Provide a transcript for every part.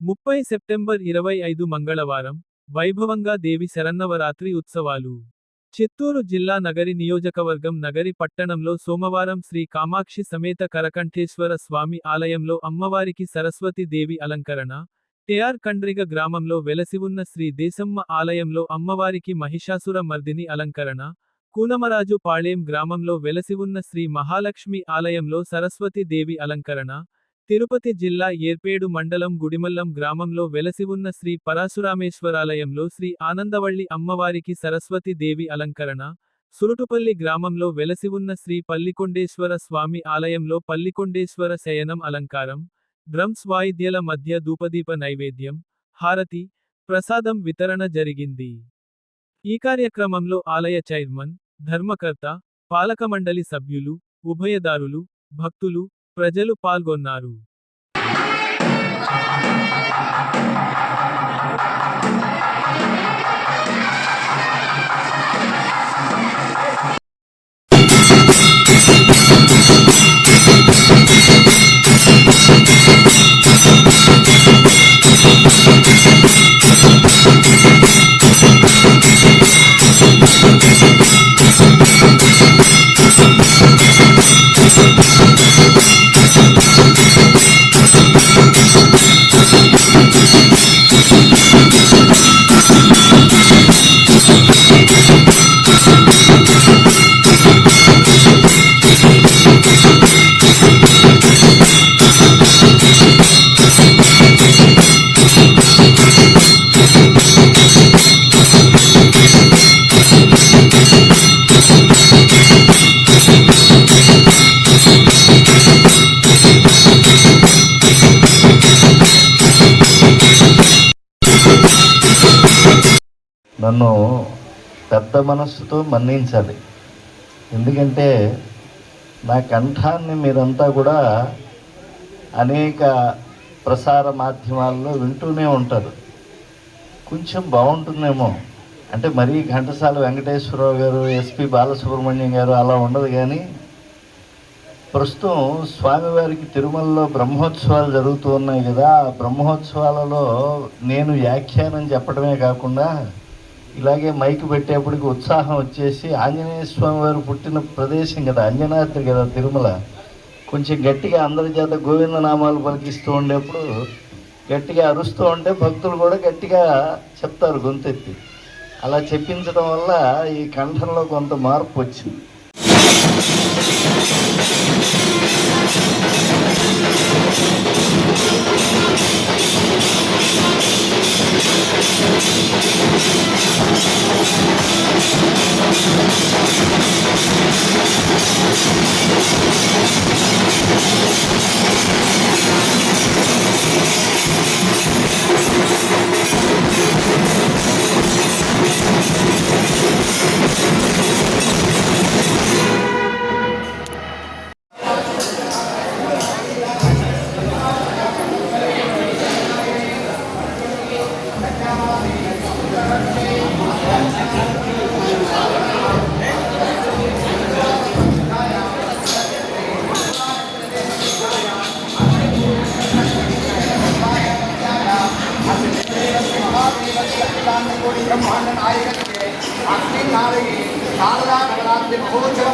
ముప్పై సెప్టెంబర్ ఇరవై ఐదు మంగళవారం వైభవంగా దేవి శరన్నవరాత్రి ఉత్సవాలు. చిత్తూరు జిల్లా నగరి నియోజకవర్గం నగరి పట్టణంలో సోమవారం శ్రీ కామాక్షి సమేత కరకంఠేశ్వర స్వామి ఆలయంలో అమ్మవారికి సరస్వతి దేవి అలంకరణ టేఆర్ కండ్రిగ గ్రామంలో వెలసివున్న శ్రీ దేశమ్మ ఆలయంలో అమ్మవారికి మహిషాసుర మర్దిని అలంకరణ కూనమరాజు పాళేం గ్రామంలో వెలసివున్న శ్రీ మహాలక్ష్మి ఆలయంలో సరస్వతి దేవి అలంకరణ తిరుపతి జిల్లా ఏర్పేడు మండలం గుడిమల్లం గ్రామంలో వెలసివున్న శ్రీ పరాశురామేశ్వరాలయంలో శ్రీ ఆనందవళ్ళి అమ్మవారికి సరస్వతి దేవి అలంకరణ సురుటుపల్లి గ్రామంలో వెలసివున్న శ్రీ పల్లికొండేశ్వర స్వామి ఆలయంలో పల్లికొండేశ్వర శయనం అలంకారం డ్రమ్స్ వాయిద్యాల మధ్య ధూపదీప నైవేద్యం హారతి ప్రసాదం వితరణ జరిగింది. ఈ కార్యక్రమంలో ఆలయ చైర్మన్ ధర్మకర్త పాలక మండలి సభ్యులు ఉభయదారులు భక్తులు ప్రజలు పాల్గొన్నారు. నన్ను పెద్ద మనస్సుతో మన్నించాలి. ఎందుకంటే నా కంఠాన్ని మీరంతా కూడా అనేక ప్రసార మాధ్యమాల్లో వింటూనే ఉంటారు. కొంచెం బాగుంటుందేమో. అంటే మరీ ఘంటసాల వెంకటేశ్వరరావు గారు ఎస్పి బాలసుబ్రహ్మణ్యం గారు అలా ఉండదు కానీ ప్రస్తుతం స్వామివారికి తిరుమలలో బ్రహ్మోత్సవాలు జరుగుతూ ఉన్నాయి కదా ఆ బ్రహ్మోత్సవాలలో నేను వ్యాఖ్యానం చెప్పడమే కాకుండా ఇలాగే మైక్ పెట్టేప్పటికి ఉత్సాహం వచ్చేసి ఆంజనేయ స్వామి వారు పుట్టిన ప్రదేశం కదా అంజనాద్రి కదా తిరుమల. కొంచెం గట్టిగా అందరి చేత గోవింద నామాలు పలికిస్తూ ఉండేప్పుడు గట్టిగా అరుస్తూ ఉంటే భక్తులు కూడా గట్టిగా చెప్తారు గొంతెత్తి. అలా చెప్పించడం వల్ల ఈ కంఠంలో కొంత మార్పు వచ్చింది.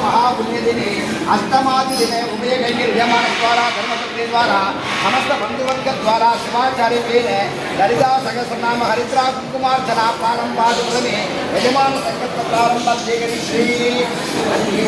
మహాపుణ్యదిని అష్టమాది దినే ఉభయ గైర్యమాన ద్వారా ధర్మపత్ని ద్వారా సమస్త బంధువర్గ ద్వారా శివాచార్య పేరే లలితా సహస్రనామ హరిద్రా కుంకుమార్చన ప్రారంభాదుమే యజమాన సంకల్ప ప్రారంభం శ్రీ శ్రీ